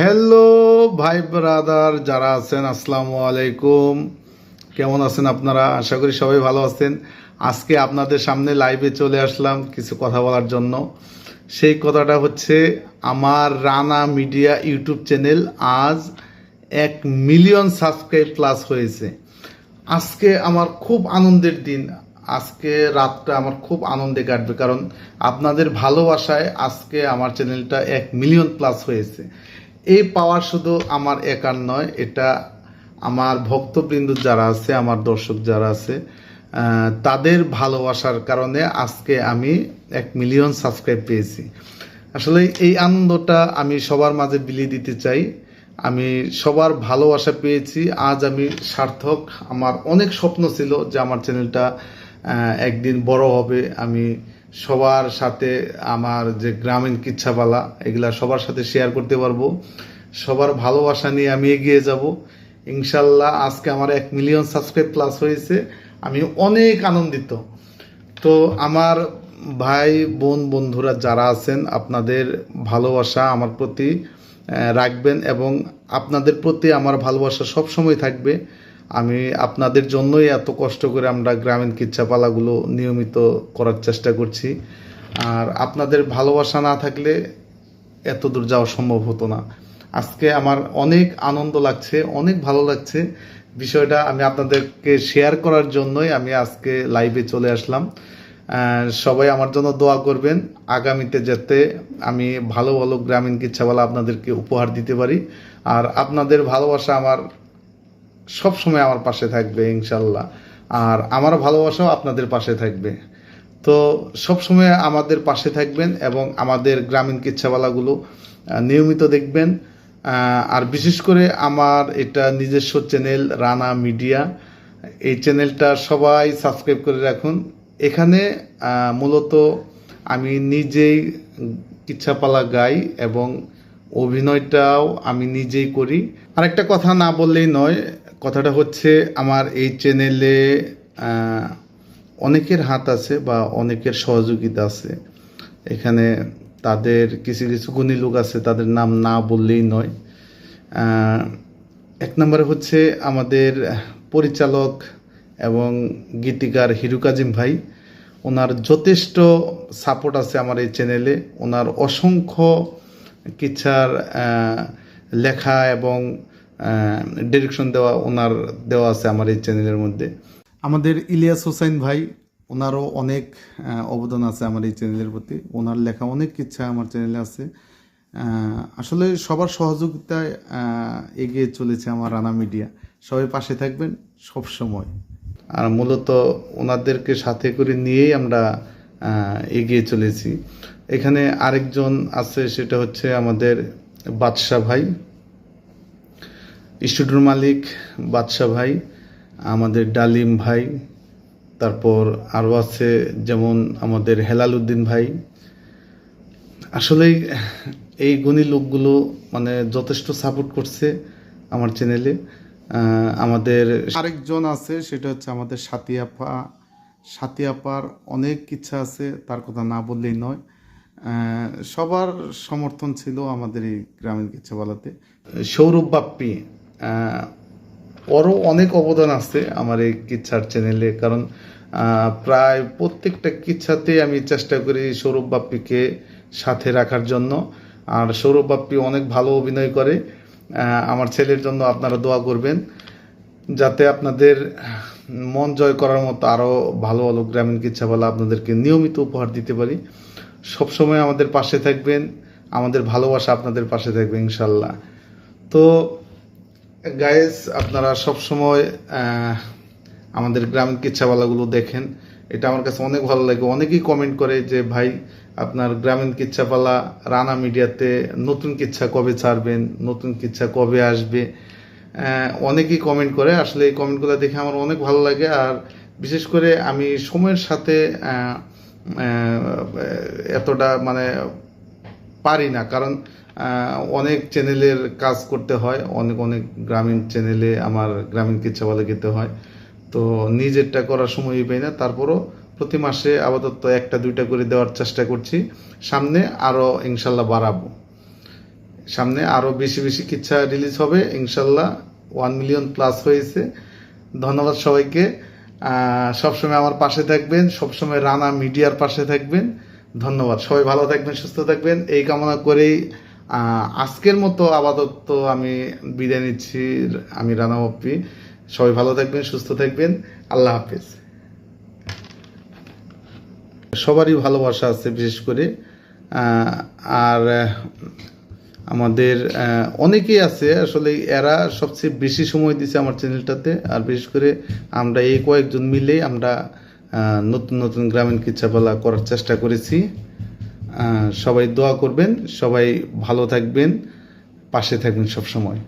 Hello ভাই brother যারা আছেন, আসসালামু আলাইকুম। কেমন আছেন আপনারা? আশা করি সবাই ভালো আছেন। আজকে আপনাদের সামনে লাইভে চলে আসলাম কিছু কথা বলার জন্য। সেই কথাটা হচ্ছে, আমার রানা মিডিয়া ইউটিউব চ্যানেল আজ এক মিলিয়ন সাবস্ক্রাইব প্লাস হয়েছে। আজকে আমার খুব আনন্দের দিন। আজকে রাতটা আমার খুব আনন্দে কাটবে, কারণ আপনাদের ভালোবাসায় আজকে আমার চ্যানেলটা এক মিলিয়ন প্লাস হয়েছে। এই পাওয়ার শুধু আমার একার নয়, এটা আমার ভক্তবৃন্দ যারা আছে, আমার দর্শক যারা আছে তাদের ভালোবাসার কারণে আজকে আমি এক মিলিয়ন সাবস্ক্রাইব পেয়েছি। আসলে এই আনন্দটা আমি সবার মাঝে বিলিয়ে দিতে চাই। আমি সবার ভালোবাসা পেয়েছি। আজ আমি সার্থক। আমার অনেক স্বপ্ন ছিল যে আমার চ্যানেলটা একদিন বড় হবে। আমি সবার সাথে আমার যে গ্রামীণ কিচ্ছাপালা, এগুলা সবার সাথে শেয়ার করতে পারব। সবার ভালোবাসা নিয়ে আমি এগিয়ে যাব। ইনশাল্লাহ আজকে আমার এক মিলিয়ন সাবস্ক্রাইব প্লাস হয়েছে। আমি অনেক আনন্দিত। তো আমার ভাই, বোন, বন্ধুরা যারা আছেন, আপনাদের ভালোবাসা আমার প্রতি রাখবেন এবং আপনাদের প্রতি আমার ভালোবাসা সব সময় থাকবে। আমি আপনাদের জন্যই এত কষ্ট করে আমরা গ্রামীণ কিচ্ছাপালাগুলো নিয়মিত করার চেষ্টা করছি। আর আপনাদের ভালোবাসা না থাকলে এত দূর যাওয়া সম্ভব হতো না। আজকে আমার অনেক আনন্দ লাগছে, অনেক ভালো লাগছে। বিষয়টা আমি আপনাদেরকে শেয়ার করার জন্যই আমি আজকে লাইভে চলে আসলাম। সবাই আমার জন্য দোয়া করবেন, আগামীতে যাতে আমি ভালো ভালো গ্রামীণ কিচ্ছাওয়ালা আপনাদেরকে উপহার দিতে পারি। আর আপনাদের ভালোবাসা আমার সব সময় আমার পাশে থাকবে, ইনশাল্লাহ। আর আমার ভালোবাসাও আপনাদের পাশে থাকবে। তো সব সময় আমাদের পাশে থাকবেন এবং আমাদের গ্রামীণ কিচ্ছাওয়ালাগুলো নিয়মিত দেখবেন। আর বিশেষ করে আমার এটা নিজস্ব চ্যানেল, রানা মিডিয়া। এই চ্যানেলটা সবাই সাবস্ক্রাইব করে রাখুন। এখানে মূলত আমি নিজেই কিচ্ছাপালা গাই এবং অভিনয়টাও আমি নিজেই করি। আরেকটা কথা না বললেই নয় কথাটা হচ্ছে আমার এই চ্যানেলে অনেকের হাত আছে বা অনেকের সহযোগিতা আছে। এখানে তাদের কিছু কিছু গুণী লোক আছে, তাদের নাম না বললেই নয়। এক নম্বরে হচ্ছে আমাদের পরিচালক এবং গীতিকার হিরু কাজিম ভাই, ওনার যথেষ্ট সাপোর্ট আছে আমার এই চ্যানেলে ওনার অসংখ্য কিচ্ছার লেখা এবং ডিরেকশন দেওয়া ওনার দেওয়া আছে আমার এই চ্যানেলের মধ্যে। আমাদের ইলিয়াস হোসেন ভাই ওনারও অনেক অবদান আছে আমার এই চ্যানেলের প্রতি। ওনার লেখা অনেক ইচ্ছা আমার চ্যানেলে আছে। আসলে সবার সহযোগিতায় এগিয়ে চলেছে আমার রানা মিডিয়া সবাই পাশে থাকবেন সব সময় আর মূলত ওনাদেরকে সাথে করে নিয়েই আমরা এগিয়ে চলেছি। এখানে আরেকজন আছে সেটা হচ্ছে আমাদের বাদশা ভাই। স্টুডিওর মালিক বাদশা ভাই, আমাদের ডালিম ভাই, তারপর আরও আছে যেমন আমাদের হেলাল উদ্দিন ভাই। আসলেই এই গুণী লোকগুলো মানে যথেষ্ট সাপোর্ট করছে আমার চ্যানেলে। আমাদের আরেকজন আছে, সেটা হচ্ছে আমাদের সাথী সাতিয়াপার অনেক ইচ্ছা আছে, তার কথা না বললেই নয়। সবার সমর্থন ছিল আমাদের এই গ্রামীণ কিচ্ছাওয়ালাতে সৌরভ বাপ্পি ওরও অনেক অবদান আছে আমার এই কিচ্ছার চ্যানেলে কারণ প্রায় প্রত্যেকটা কিচ্ছাতে আমি চেষ্টা করি সৌরভ বাপ্পিকে সাথে রাখার জন্য। আর সৌরভ বাপ্পি অনেক ভালো অভিনয় করে। আমার ছেলের জন্য আপনারা দোয়া করবেন, যাতে আপনাদের মন জয় করার মতো আরও ভালো ভালো গ্রামীণ কিচ্ছাওয়ালা আপনাদেরকে নিয়মিত উপহার দিতে পারি। সবসময় আমাদের পাশে থাকবেন, আমাদের ভালোবাসা আপনাদের পাশে থাকবে ইনশাল্লাহ। তো গাইস আপনারা সব সময় আমাদের গ্রামীণ কিচ্ছাওয়ালাগুলো দেখেন। এটা আমার কাছে অনেক ভালো লাগে। অনেকেই কমেন্ট করে যে, ভাই, আপনার গ্রামীণ কিচ্ছাপালা রানা মিডিয়াতে নতুন কিচ্ছা কবে ছাড়বেন? নতুন কিচ্ছা কবে আসবে? অনেকেই কমেন্ট করে। আসলে এই কমেন্টগুলো দেখে আমার অনেক ভালো লাগে। আর বিশেষ করে আমি সময়ের সাথে এতটা মানে পারি না। কারণ অনেক চ্যানেলের কাজ করতে হয়, অনেক অনেক গ্রামীণ চ্যানেলে আমার গ্রামীণ কিচ্ছা বলে যেতে হয়। তো নিজেরটা করার সময়ই পাই না। তারপরও প্রতি মাসে আপাতত একটা, দুইটা করে দেওয়ার চেষ্টা করছি। সামনে আরও ইনশাল্লাহ বাড়াবো। সামনে আরও বেশি বেশি কিচ্ছা রিলিজ হবে। ইনশাল্লাহ ওয়ান মিলিয়ন প্লাস হয়েছে। ধন্যবাদ সবাইকে। সবসময় আমার পাশে থাকবেন। সবসময় রানা মিডিয়ার পাশে থাকবেন। ধন্যবাদ। সবাই ভালো থাকবেন, সুস্থ থাকবেন। এই কামনা করেই আজকের মতো আপাতত আমি বিদায় নিচ্ছি, আমি রানা পপ্পি সবাই ভালো থাকবেন, সুস্থ থাকবেন। আল্লাহ হাফিজ। সবারই ভালোবাসা আছে, বিশেষ করে আর আমাদের অনেকেই আছে, আসলে এরা সবচেয়ে বেশি সময় দিছে আমার চ্যানেলটাতে। আর বিশেষ করে আমরা এই কয়েকজন মিলে আমরা নতুন নতুন গ্রামীণ কিচ্ছাপালা করার চেষ্টা করেছি। সবাই দোয়া করবেন, সবাই ভালো থাকবেন, পাশে থাকবেন সব সময়